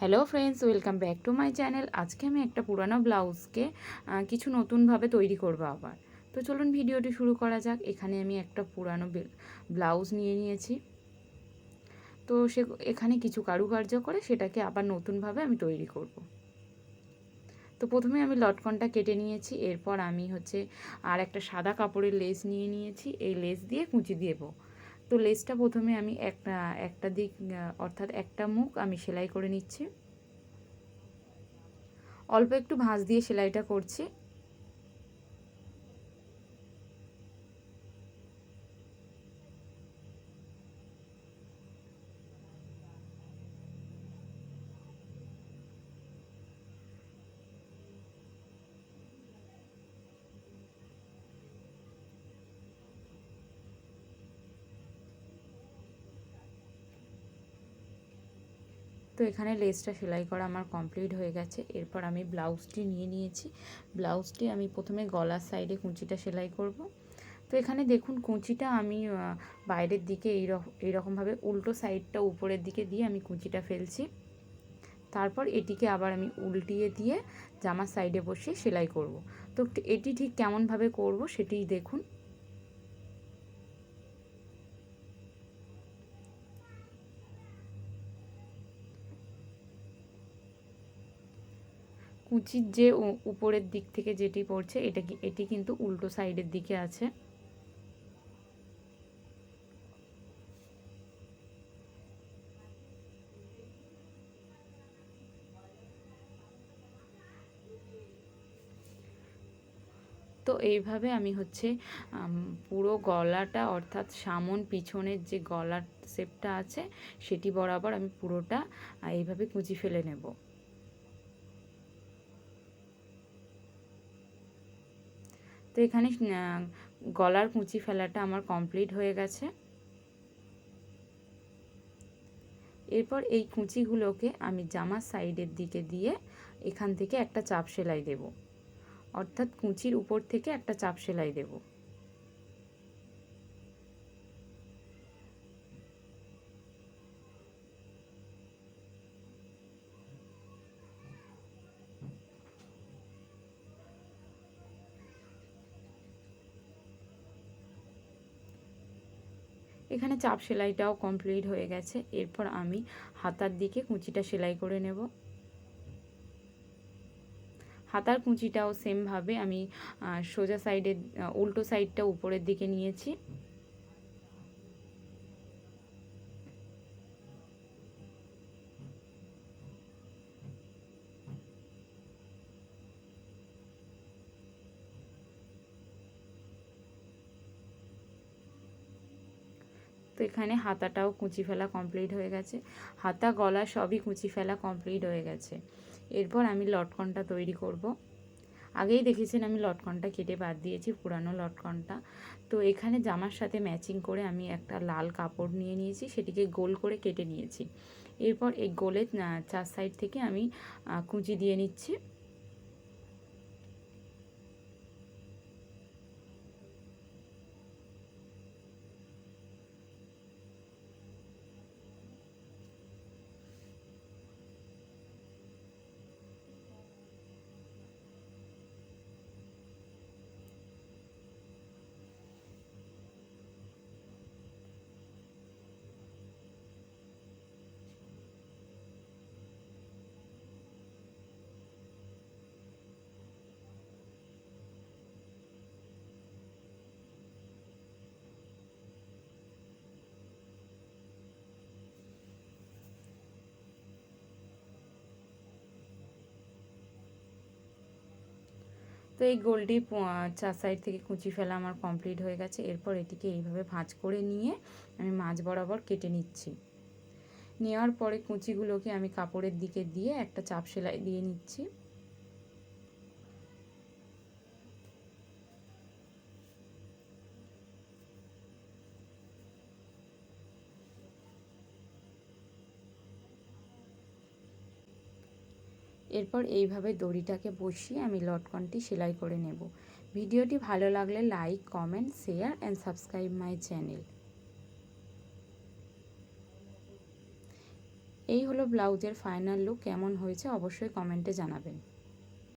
Hello friends welcome back to my channel আজকে আমি একটা পুরানো ব্লাউজকে কিছু নতুনভাবে তৈরি করব আবার। তো চলুন ভিডিওটি শুরু করা যাক। এখানে আমি একটা পুরানো ব্লাউজ নিয়ে নিয়েছি। তো সে, এখানে কিছু কারুকার্য করে সেটাকে আবার নতুনভাবে আমি তৈরি করব। তো প্রথমে আমি লটকনটা কেটে নিয়েছি। এরপর আমি হচ্ছে আর একটা সাদা কাপড়ের লেস নিয়ে নিয়েছি। এই লেস দিয়ে কুচি দেবো। তো লেসটা প্রথমে আমি একটা একটা দিক অর্থাৎ একটা মুখ আমি সেলাই করে নিচ্ছি। অল্প একটু ভাঁজ দিয়ে সেলাইটা করছি। তো এখানে লেসটা সেলাই করা আমার কমপ্লিট হয়ে গেছে। এরপর আমি ব্লাউজটি নিয়ে নিয়েছি। ব্লাউজটি আমি প্রথমে গলার সাইডে কুঁচিটা সেলাই করব। তো এখানে দেখুন, কুঁচিটা আমি বাইরের দিকে এইরকম এইরকমভাবে উল্টো সাইডটা উপরের দিকে দিয়ে আমি কুঁচিটা ফেলছি। তারপর এটিকে আবার আমি উল্টিয়ে দিয়ে জামার সাইডে বসিয়ে সেলাই করব। তো এটি ঠিক কেমনভাবে করব সেটিই দেখুন। কুচির যে উপরের দিক থেকে যেটি পড়ছে, এটা এটি কিন্তু উল্টো সাইডের দিকে আছে। তো এইভাবে আমি হচ্ছে পুরো গলাটা অর্থাৎ সামন পিছনের যে গলার শেপটা আছে, সেটি বরাবর আমি পুরোটা এইভাবে কুচি ফেলে নেব। তো এখানে গলার কুঁচি ফেলাটা আমার কমপ্লিট হয়ে গেছে। এরপর এই কুঁচিগুলোকে আমি জামার সাইডের দিকে দিয়ে এখান থেকে একটা চাপ সেলাই দেব। অর্থাৎ কুঁচির উপর থেকে একটা চাপ সেলাই দেব। এখানে চাপ সেলাইটাও কমপ্লিট হয়ে গেছে। এরপর আমি হাতার দিকে কুঁচিটা সেলাই করে নেব। হাতার কুঁচিটাও সেমভাবে আমি সোজা সাইডের উল্টো সাইডটা উপরের দিকে নিয়েছি। তো এখানে হাতাটাও কুচি ফেলা কমপ্লিট হয়ে গেছে। হাতা, গলা সবই কুচি ফেলা কমপ্লিট হয়ে গেছে। এরপর আমি লটকনটা তৈরি করব। আগেই দেখেছেন আমি লটকনটা কেটে বাদ দিয়েছি, পুরানো লটকনটা। তো এখানে জামার সাথে ম্যাচিং করে আমি একটা লাল কাপড় নিয়ে নিয়েছি, সেটিকে গোল করে কেটে নিয়েছি। এরপর এই গোলের চার সাইড থেকে আমি কুচি দিয়ে নিচ্ছি। তো এই গোলটি চার সাইড থেকে কুচি ফেলা আমার কমপ্লিট হয়ে গেছে। এরপর এটিকে এইভাবে ভাঁজ করে নিয়ে আমি মাঝ বরাবর কেটে নিচ্ছি। নেওয়ার পরে কুচিগুলোকে আমি কাপড়ের দিকে দিয়ে একটা চাপ সেলাই দিয়ে নিচ্ছি। এরপর এইভাবে দড়িটাকে বসিয়ে আমি লটকনটি সেলাই করে নেব। ভিডিওটি ভালো লাগলে like, comment, share and subscribe my channel. এই হলো ব্লাউজের ফাইনাল লুক। কেমন হয়েছে অবশ্যই কমেন্টে জানাবেন।